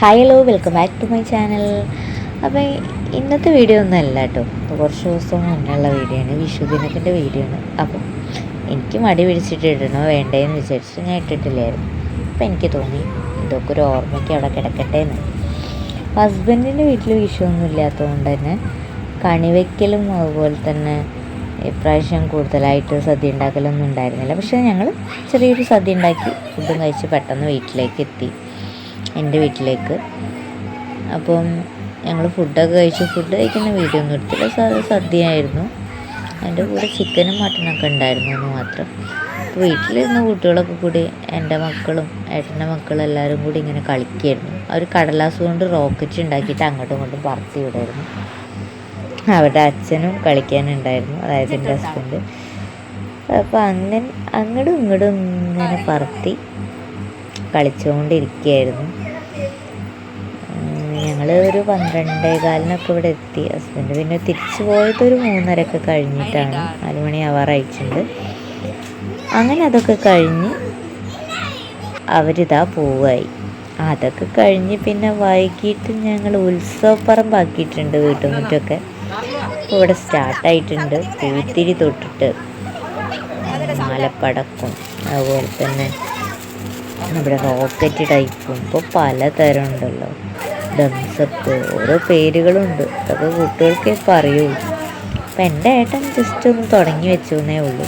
Hi hello welcome back to my channel അപ്പോൾ ഇന്നത്തെ video ഒന്നും അല്ല കേട്ടോ കുറച്ച് ദിവസം മുന്നുള്ള വീഡിയോ ആണ്. വിഷു ദിനത്തിന്റെ വീഡിയോ ആണ്. അപ്പോൾ എനിക്ക് മടി പിടിച്ചിട്ട് ഇടണോ വേണ്ടേന്ന് വിചാരിച്ച് ഞാൻ ഇട്ടിട്ടില്ലായിരുന്നു. അപ്പം എനിക്ക് തോന്നി ഇതൊക്കെ ഒരു ഓർമ്മയ്ക്ക് അവിടെ കിടക്കട്ടെ എന്ന്. ഹസ്ബൻഡിന്റെ വീട്ടിൽ വിഷു ഒന്നും ഇല്ലാത്തതുകൊണ്ട് തന്നെ കണിവയ്ക്കലും അതുപോലെ തന്നെ ഇപ്രാവശ്യം കൂടുതലായിട്ട് സദ്യ ഉണ്ടാക്കലൊന്നും ഉണ്ടായിരുന്നില്ല. പക്ഷേ ഞങ്ങൾ ചെറിയൊരു സദ്യ ഉണ്ടാക്കി ഫുഡും കഴിച്ച് പെട്ടെന്ന് വീട്ടിലേക്ക് എത്തി. എന്റെ വീട്ടിലേക്ക്. അപ്പം ഞങ്ങൾ ഫുഡൊക്കെ കഴിച്ചു ഫുഡ് കഴിക്കുന്ന വീഡിയോ ഒന്നും എടുത്തില്ല. സാധാ സദ്യയായിരുന്നു. എന്റെ കൂടെ ചിക്കനും മട്ടനൊക്കെ ഉണ്ടായിരുന്നു എന്ന് മാത്രം. അപ്പോൾ വീട്ടിലിരുന്ന കുട്ടികളൊക്കെ കൂടി എന്റെ മക്കളും ഏട്ടന്റെ മക്കളും എല്ലാവരും കൂടി ഇങ്ങനെ കളിക്കുകയായിരുന്നു അവർ കടലാസ് കൊണ്ട് റോക്കറ്റ് ഉണ്ടാക്കിയിട്ട് അങ്ങോട്ടും ഇങ്ങോട്ടും പറത്തി വിടായിരുന്നു. അവരുടെ അച്ഛനും കളിക്കാനുണ്ടായിരുന്നു അതായത് എന്റെ ഹസ്ബൻഡ് അപ്പോൾ അങ്ങനെ അങ്ങോട്ടും ഇങ്ങോട്ടും ഇങ്ങനെ പറത്തി കളിച്ചുകൊണ്ടിരിക്കുകയായിരുന്നു. ഞങ്ങൾ ഒരു പന്ത്രണ്ടേ കാലിനൊക്കെ ഇവിടെ എത്തി. ഹസ്ബൻഡ് പിന്നെ തിരിച്ചു പോയത് ഒരു മൂന്നരയൊക്കെ കഴിഞ്ഞിട്ടാണ്. നാല് മണി ആവാറായിട്ടുണ്ട്. അങ്ങനെ അതൊക്കെ കഴിഞ്ഞ് അവരിതാ പോവായി. അതൊക്കെ കഴിഞ്ഞ് പിന്നെ വൈകിട്ട് ഞങ്ങൾ ഉത്സവപ്പറമ്പാക്കിയിട്ടുണ്ട് വീട്ടുമുറ്റൊക്കെ ഇവിടെ സ്റ്റാർട്ടായിട്ടുണ്ട്. പൂത്തിരി തൊട്ടിട്ട് മാലപ്പടക്കും അതുപോലെ തന്നെ നമ്മുടെ റോക്കറ്റ് ടൈപ്പും. ഇപ്പോൾ പലതരം ഉണ്ടല്ലോ ഡംസപ്പ് ഓരോ പേരുകളുണ്ട്. അതൊക്കെ കുട്ടികൾക്ക് പറയുള്ളൂ അപ്പം എന്റെ ഏട്ടൻ ജസ്റ്റ് ഒന്ന് തുടങ്ങി വെച്ചേ ഉള്ളൂ.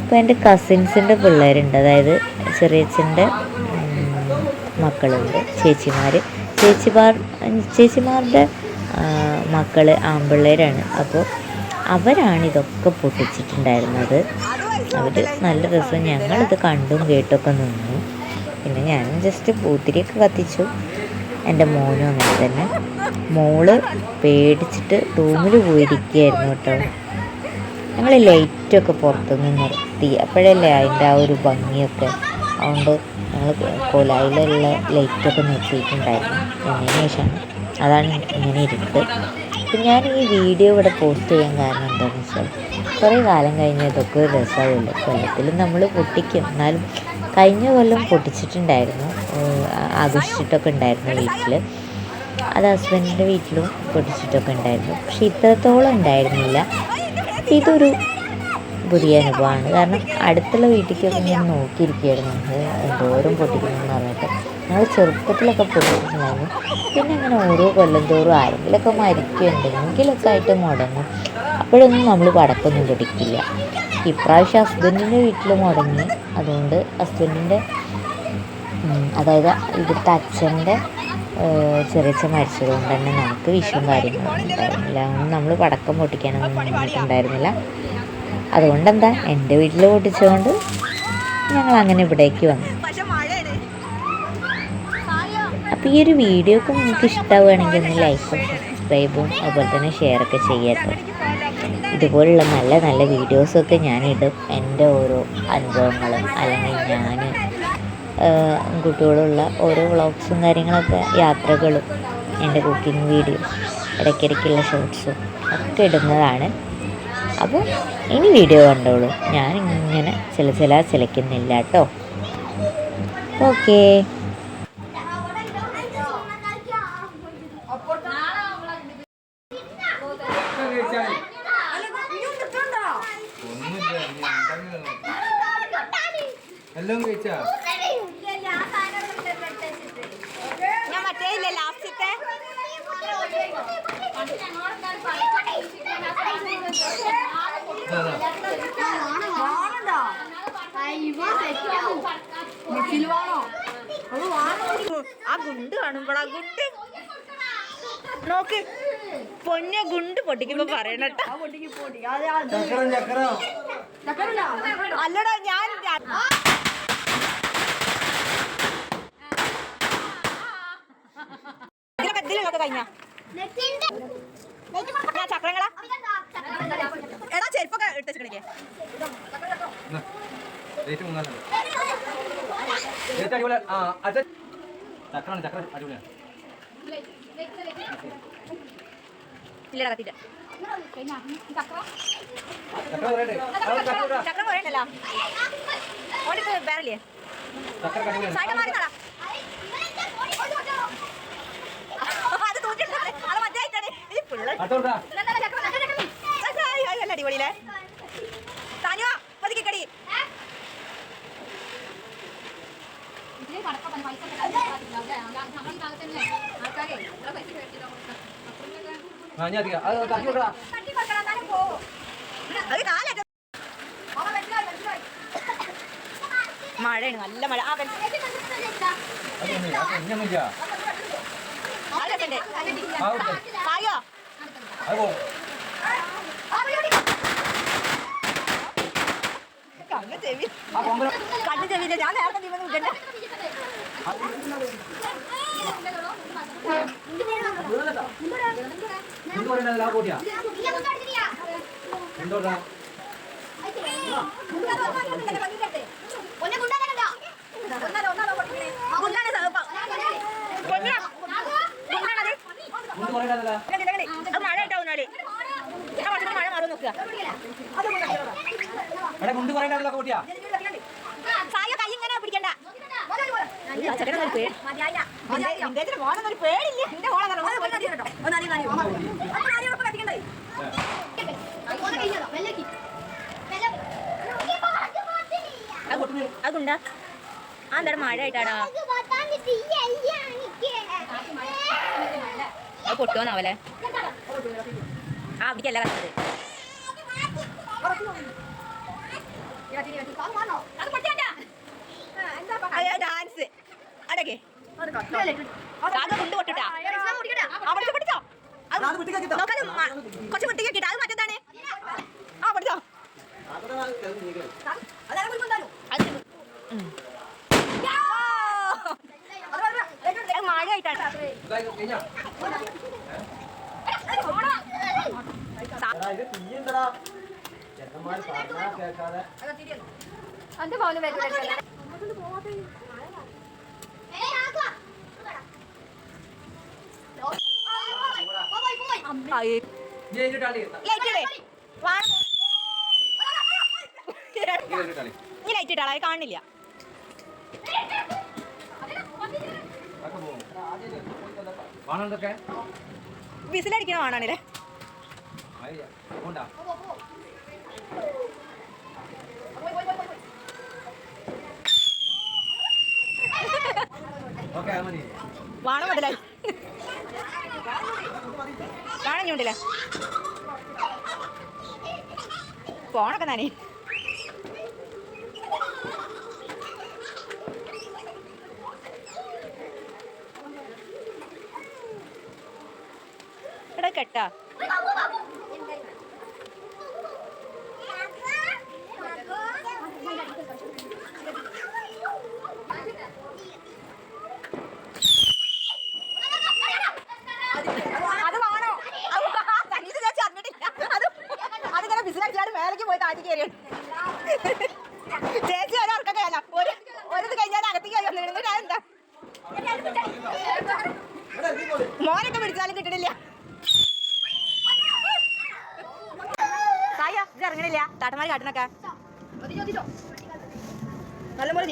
അപ്പോൾ എന്റെ കസിൻസിന്റെ പിള്ളേരുണ്ട്. അതായത് ചെറിയച്ഛന്റെ മക്കളുണ്ട് ചേച്ചിമാർ ചേച്ചിമാർ ചേച്ചിമാരുടെ മക്കൾ ആൺപിള്ളേരാണ് അപ്പോൾ അവരാണ് ഇതൊക്കെ പൊട്ടിച്ചിട്ടുണ്ടായിരുന്നത്. അവർ നല്ല രസം ഞങ്ങളിത് കണ്ടും കേട്ടൊക്കെ നിന്നു. പിന്നെ ഞാൻ ജസ്റ്റ് പൂത്തിരിയൊക്കെ കത്തിച്ചു. എന്റെ മോനും അങ്ങനെ തന്നെ. മോൾ പേടിച്ചിട്ട് റൂമിൽ പോയിരിക്കുകയായിരുന്നു കേട്ടോ. ഞങ്ങൾ ലൈറ്റൊക്കെ പുറത്തുനിന്ന് നിർത്തി. അപ്പോഴല്ലേ അതിന്റെ ആ ഒരു ഭംഗിയൊക്കെ. അതുകൊണ്ട് ഞങ്ങൾ കൊലായിലുള്ള ലൈറ്റൊക്കെ നിർത്തിയിട്ടുണ്ടായിരുന്നു. എന്നതിന് ശേഷമാണ് അതാണ് ഇങ്ങനെ ഇരുന്നത് അപ്പം ഞാൻ ഈ വീഡിയോ ഇവിടെ പോസ്റ്റ് ചെയ്യാൻ കാരണം എന്താണെന്ന് വെച്ചാൽ കുറേ കാലം കഴിഞ്ഞ് ഇതൊക്കെ ഒരു രസമാവുമല്ലോ. കൊല്ലത്തിൽ നമ്മൾ പൊട്ടിക്കും. എന്നാലും കഴിഞ്ഞ കൊല്ലം പൊട്ടിച്ചിട്ടുണ്ടായിരുന്നു. ആഘോഷിച്ചിട്ടൊക്കെ ഉണ്ടായിരുന്നു വീട്ടിൽ അത് ഹസ്ബൻഡിന്റെ വീട്ടിലും പൊട്ടിച്ചിട്ടൊക്കെ ഉണ്ടായിരുന്നു. പക്ഷെ ഇത്രത്തോളം ഉണ്ടായിരുന്നില്ല. ഇതൊരു പുതിയ അനുഭവമാണ്. കാരണം അടുത്തുള്ള വീട്ടിലേക്കൊക്കെ ഞാൻ നോക്കിയിരിക്കുകയായിരുന്നു. എന്തോരം പൊട്ടിക്കണമെന്ന് പറഞ്ഞിട്ട് ഞങ്ങൾ ചെറുപ്പത്തിലൊക്കെ പൊട്ടിച്ചിട്ടുണ്ടായിരുന്നു. പിന്നെ അങ്ങനെ ഓരോ കൊല്ലം തോറും ആരെങ്കിലുമൊക്കെ മരിക്കും എന്തെങ്കിലുമൊക്കെ ആയിട്ട് മുടങ്ങും. അപ്പോഴൊന്നും നമ്മൾ പടക്കൊന്നും പൊട്ടിക്കില്ല ഇപ്രാവശ്യം ഹസ്ബൻഡിന്റെ വീട്ടിൽ മുടങ്ങി. അതുകൊണ്ട് ഹസ്ബൻഡിന്റെ അതായത് ഇവിടുത്തെ അച്ഛന്റെ ചെറിയച്ഛൻ മരിച്ചത് കൊണ്ട് തന്നെ നമുക്ക് വിഷുവും കാര്യങ്ങളൊന്നും ഉണ്ടായിരുന്നില്ല. അതുകൊണ്ട് നമ്മൾ പടക്കം പൊട്ടിക്കാനൊന്നും നിന്നിട്ടുണ്ടായിരുന്നില്ല. അതുകൊണ്ട് എന്താ എന്റെ വീട്ടിൽ പൊട്ടിച്ചുകൊണ്ട് ഞങ്ങൾ അങ്ങനെ ഇവിടേക്ക് വന്നു. അപ്പോൾ ഈ ഒരു വീഡിയോക്ക് നിങ്ങൾക്ക് ഇഷ്ടമാവുകയാണെങ്കിൽ ഒന്ന് ലൈക്കും സബ്സ്ക്രൈബും അതുപോലെ തന്നെ ഷെയറൊക്കെ ചെയ്യാട്ടോ. ഇതുപോലുള്ള നല്ല നല്ല വീഡിയോസൊക്കെ ഞാനിടും. എന്റെ ഓരോ അനുഭവങ്ങളും അല്ലെങ്കിൽ ഞാൻ കുട്ടികളുള്ള ഓരോ വ്ളോഗ്സും കാര്യങ്ങളൊക്കെ യാത്രകളും എന്റെ കുക്കിംഗ് വീഡിയോസ് ഇടയ്ക്കിടയ്ക്കുള്ള ഷോർട്സും ഒക്കെ ഇടുന്നതാണ്. അപ്പോൾ ഇനി വീഡിയോ കണ്ടോളൂ. ഞാൻ ഇങ്ങനെ ചില ചില ചിലക്കുന്നില്ല കേട്ടോ. ഓക്കേ. എല്ലാം കഴിച്ചാ? ഞാൻ മറ്റേ ഇല്ലേ ലാസ്റ്റത്തെ? ആ ഗുണ്ട് കാണുമ്പോഴാ ഗുണ്ട്. നോക്ക് പൊന്ന ഗുണ്ട് പൊട്ടിക്കുമ്പോ പറയണട്ടോ. ചക്രം ചക്രം അല്ലടാ ഞാൻ ഇതിലൊക്കെ കഴിഞ്ഞ? ചക്രങ്ങളാ. എടാ ചെരുപ്പൊക്കെ ഇട്ട് വെച്ചിക്കണില്ലേ? റേറ്റ് മൂന്നാലുണ്ട് റേറ്റ് അടിപൊളി. ആ അത് ചക്രാണ് ചക്ര അടിപൊളിയാണ്. ഇല്ലടാ കത്തിട്ട് ചക്ര പറയണ്ടല്ലോ ഓടിട്ട് വേറല്ലേ സൈഡ് മാറി നടാ താനും പോ. അത് കാലൊക്കെ മഴയാണ് നല്ല മഴ. ആ വെള്ളം കണ്ണ് ചെവി കണ്ണ് ചെവിയില്ല ഞാൻ നേരത്തെ ആ കൂട്ടിയാ എന്തോട്ടാ എന്ത് പറയുന്നതല്ല മഴ ഉണ്ടാവുന്നാൽ മഴ മാറും നോക്കുക എടാ മുണ്ട് പറയണ്ടല്ല കൂട്ടിയാ. സായ കൈ ഇങ്ങനെ പിടിക്കണ്ട. പേടില്ല എന്റെ മോളെ അതുണ്ടാ. ആ എന്താണ് മഴ ആയിട്ടാടാ. അത് പൊട്ടുവോന്നാവല്ലേ ആ അവിടേക്കല്ല കത്തത് ഡാൻസ് അടക്കെ. കുറച്ച് മുട്ടിക്ക് കിട്ടാ അത് മറ്റേതാണ്? ആ പഠിച്ചോ മഴ ആയിട്ടാണ് തീയണ്ടടാ അന്റെ പോലും കഴിഞ്ഞിട്ടാളി ലൈറ്റ് ഇട്ടാളാ കാണില്ല വിസിലടിക്കണ വേണാണല്ലേ? വാണം മുതലായി കാണഞ്ഞുണ്ടല്ലേ ഫോണൊക്കെ നാനേ എടാ കെട്ടാ. അത് വേണോ അത് സനീഷ് ചേച്ചി അറിഞ്ഞിട്ടില്ല അത് അതിങ്ങനെ ബിസിനസ് മേലേക്ക് പോയി താറ്റി കയറിയാണ് ചേച്ചി ഒരു ഉറക്കം കഴിയല്ല ഒരു ഒരു കഴിഞ്ഞാൽ അകത്തേക്ക് കയറി വന്നിരുന്നു ഞാൻ എന്താ മോനൊക്കെ പിടിച്ചാലും കിട്ടണില്ല സായ ഇത് ഇറങ്ങണില്ല താട്ടന്മാര് കാട്ടണൊക്കെ നല്ലപോലെ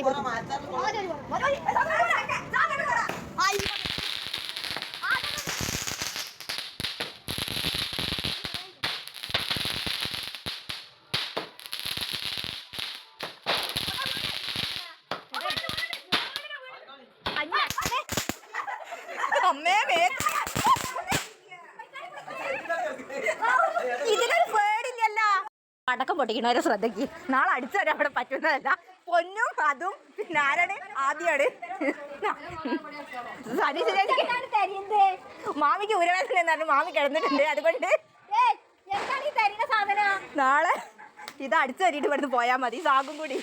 പടക്കം പൊട്ടിക്കണവരെ ശ്രദ്ധിക്ക്. നാളെ അടിച്ചു വരാൻ അവിടെ പറ്റുന്നതല്ല. പൊന്നും അതും പിന്നെ ആരാണ്? ആദ്യമാണ് മാമിക്ക് ഉരവേദന എന്നാണ് മാമി കിടന്നിട്ടുണ്ട്. അതുകൊണ്ട് നാളെ ഇത് അടിച്ചു തരിയിട്ട് ഇവിടുന്ന് പോയാൽ മതി. സാഗും കൂടി.